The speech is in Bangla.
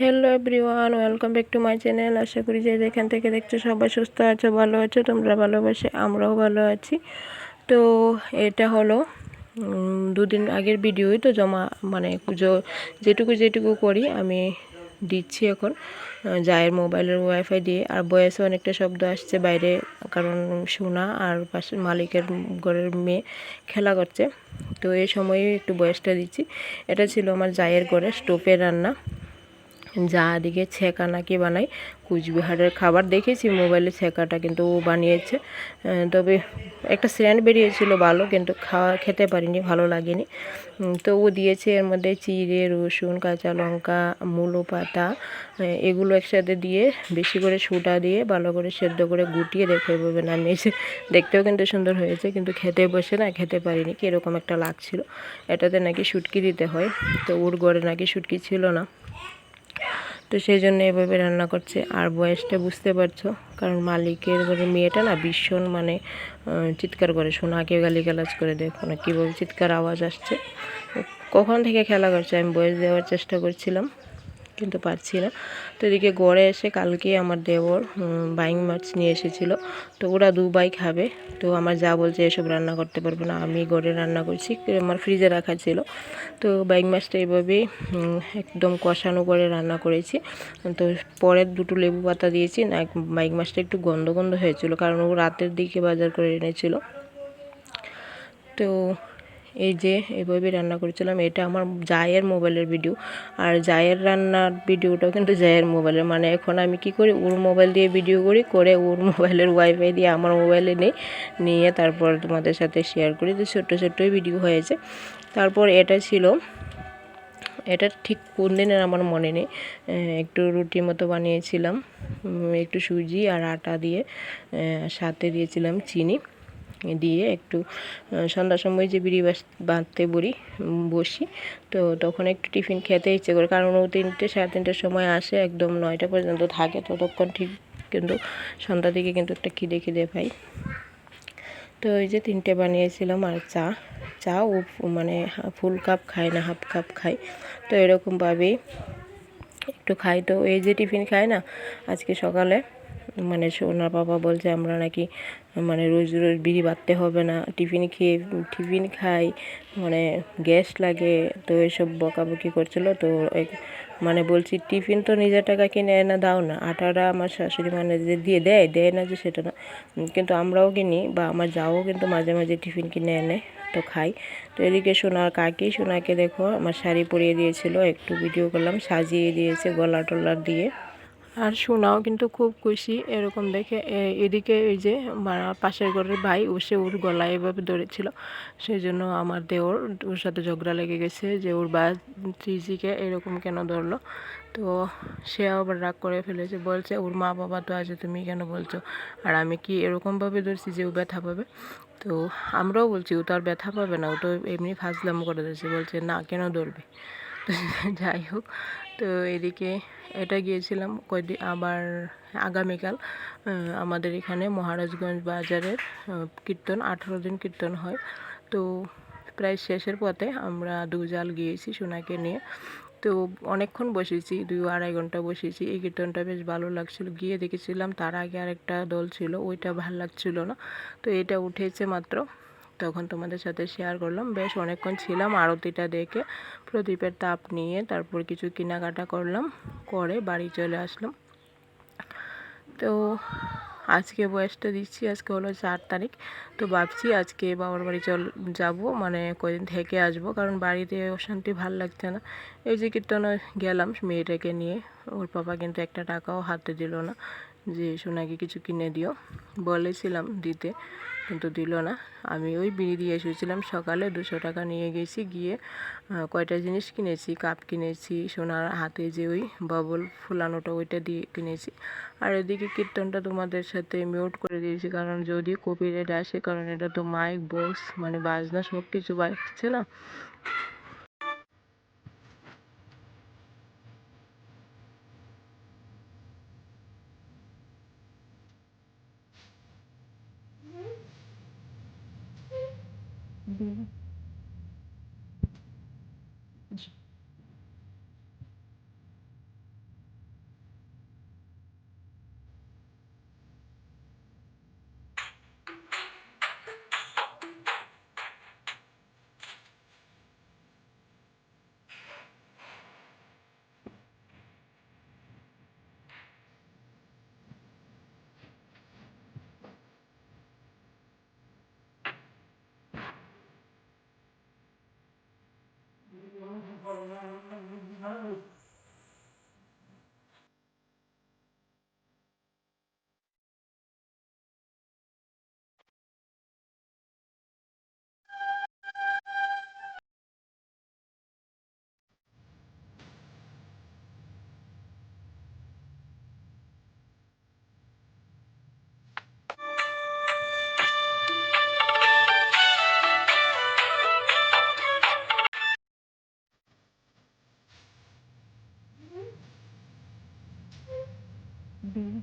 Hello everyone welcome back to my channel আশা করি যে যেখান থেকে দেখছ সবাই সুস্থ আছো, ভালো আছো, তোমরা ভালোবাসে, আমরাও ভালো আছি। তো এটা হলো দুদিন আগের ভিডিওই তো জমা মানে যেটুকু যেটুকু করি আমি দিচ্ছি এখন জায়ের মোবাইলের ওয়াইফাই দিয়ে। আর বয়সে অনেকটা শব্দ আসছে বাইরে, কারণ সোনা আর পাশে মালিকের ঘরের মেয়ে খেলা করছে। তো এই সময়ে একটু বয়সটা দিচ্ছি। এটা ছিল আমার জায়ের ঘরে স্টোভের রান্না। যা দিকে ছেঁকা নাকি বানাই। কুচবিহারের খাবার দেখেছি, মোবাইলে ছেঁকাটা কিন্তু ও বানিয়েছে। তবে একটা স্ট্যান্ড বেরিয়েছিল ভালো, কিন্তু খাওয়া, খেতে পারিনি, ভালো লাগেনি। তো ও দিয়েছে এর মধ্যে চিড়ে, রসুন, কাঁচা লঙ্কা, মূলো পাতা এগুলো একসাথে দিয়ে বেশি করে সুটা দিয়ে ভালো করে সেদ্ধ করে গুটিয়ে দেখে এভাবে নামিয়েছে। দেখতেও কিন্তু সুন্দর হয়েছে, কিন্তু খেতে বসে না, খেতে পারিনি, কীরকম একটা লাগছিল। এটাতে নাকি শুটকি দিতে হয়, তো ওর ঘরে নাকি শুটকি ছিল না। তো সেই জন্য এভাবে রান্না করছে। আর বয়সটা বুঝতে পারছ, কারণ মালিকের ঘরে মেয়েটা না ভীষণ মানে চিৎকার করে। শোনা সোনাকে গালিগালাজ করে দেখো না, কীভাবে চিৎকার আওয়াজ আসছে। কখন থেকে খেলা করছে? আমি বয়স দেওয়ার চেষ্টা করছিলাম। কিন্তু পারছি না। তো এদিকে গড়ে এসে কালকে আমার দেবর বাইং মাছ নিয়ে এসেছিল। তো ওরা দু বাই খাবে। তো আমার যা বলছে এসব রান্না করতে পারব না। আমি গড়ে রান্না করছি। আমার ফ্রিজে রাখা ছিল। তো বাইং মাছটা এইভাবেই একদম কষানো করে রান্না করেছি। তো পরের দুটো লেবু পাতা দিয়েছি। না বাইং মাছটা একটু গন্ধ গন্ধ হয়েছিল। কারণ ও রাতের দিকে বাজার করে এনেছিল। তো এই যে এভাবে রান্না করেছিলাম, এটা আমার জায়ের মোবাইলের ভিডিও আর জায়ের রান্নার ভিডিওটাও কিন্তু জায়ের মোবাইলের। মানে এখন আমি কি করি, ওর মোবাইল দিয়ে ভিডিও করি, করে ওর মোবাইলের ওয়াইফাই দিয়ে আমার মোবাইলে নেই। নিয়ে তারপর তোমাদের সাথে শেয়ার করি। তো ছোট্ট ছোট্টই ভিডিও হয়েছে। তারপর এটা ছিল, এটা ঠিক কোন দিনের আমার মনে নেই। একটু রুটি মতো বানিয়েছিলাম, একটু সুজি আর আটা দিয়ে সাথে দিয়েছিলাম চিনি। দিয়ে একটু সন্ধ্যার সময় যে বিড়ি বাঁধতে বলি বসি, তো তখন একটু টিফিন খেতে ইচ্ছে করে, কারণ ও তিনটে, সাড়ে তিনটের সময় আসে, একদম নয়টা পর্যন্ত থাকে, ততক্ষণ ঠিক কিন্তু সন্ধ্যা দিকে কিন্তু একটা খিদে খিদে পাই। তো ওই যে তিনটে বানিয়েছিলাম আর চা চা ও মানে ফুল কাপ খায় না, হাফ কাপ খায়, তো এরকমভাবেই একটু খাই। তো এই যে টিফিন খায় না, আজকে সকালে মানে সোনার বাবা বলছে আমরা নাকি মানে রোজ রোজ বিড়ি বাঁধতে হবে না, টিফিন খেয়ে, টিফিন খাই মানে গ্যাস লাগে, তো এসব বকাবকি করছিল, তো মানে বলছি, টিফিন তো নিজের টাকা কিনে এনে দাও না, আটাটা আমার শাশুড়ি মানে যে দিয়ে দেয় দেয় না যে সেটা না। কিন্তু আমরাও কিনি বা আমার যাও কিন্তু মাঝে মাঝে টিফিন কিনে এনে তো খাই। তো এদিকে সোনার কাকি, সোনাকে দেখো আমার শাড়ি পরিয়ে দিয়েছিল, একটু ভিডিও করলাম, সাজিয়ে দিয়েছে গলা টলার দিয়ে। আর সোনাও কিন্তু খুব খুশি এরকম দেখে। এদিকে এই যে পাশের ঘরের ভাই ও সে ওর গলায় এভাবে ধরেছিল। সেই জন্য আমার দেওর ওর সাথে ঝগড়া লেগে গেছে যে ওর বা ত্রিজিকে এরকম কেন ধরলো? তো সে আবার রাগ করে ফেলেছে, বলছে, ওর মা বাবা তো আছে, তুমি কেন বলছো? আর আমি কি এরকমভাবে ধরছি যে ও ব্যথা পাবে? তো আমরাও বলছি, ও তো আর ব্যথা পাবে না, ও তো এমনি ফাজলাম করে দিয়েছে বলছে, না, কেন ধরবে? যাই হোক, তো এদিকে এটা গিয়েছিলাম কয়দিন আবার আগামীকাল আমাদের এখানে মহারাজগঞ্জ বাজারের কীর্তন, আঠারো দিন কীর্তন হয়। তো প্রায় শেষের পথে আমরা দুজাল গিয়েছি সোনাকে নিয়ে। তো অনেকক্ষণ বসেছি, দুই আড়াই ঘণ্টা বসেছি। এই কীর্তনটা বেশ ভালো লাগছিল। গিয়ে দেখেছিলাম তার আগে আরেকটা দল ছিল, ওইটা ভালো লাগছিল না। তো এটা উঠেছে মাত্র তখন তোমাদের সাথে শেয়ার করলাম। বেশ, অনেকক্ষণ ছিলাম আরতিটা দেখে, প্রদীপের তাপ নিয়ে তারপর কিছু কেনাকাটা করলাম, করে বাড়ি চলে আসলাম। তো আজকে বয়সটা দিচ্ছি, আজকে হলো চার তারিখ। তো ভাবছি আজকে বাবার বাড়ি চল, যাব মানে কদিন থেকে আসব, কারণ বাড়িতে অশান্তি ভালো লাগছে না। এই যে কীর্তনে গেলাম মেয়েটাকে নিয়ে, ওর পাপা কিন্তু একটা টাকাও হাতে দিল না, যে সোনাকে কিছু কিনে দিও, বলেছিলাম দিতে। কিন্তু দিল না। আমি ওই বিড়ি দিয়ে এসেছিলাম সকালে, দুশো টাকা নিয়ে গেছি, গিয়ে কয়টা জিনিস কিনেছি, কাপ কিনেছি, সোনার হাতে যে ওই বাবল ফুলানোটা ওইটা দিয়ে কিনেছি। আর এদিকে কীর্তনটা তোমাদের সাথে মিউট করে দিয়েছি, কারণ যদি কপিরাইট আসে, কারণ এটা তো মাইক বক্স মানে বাজনা সব কিছু বাজছে না। ada be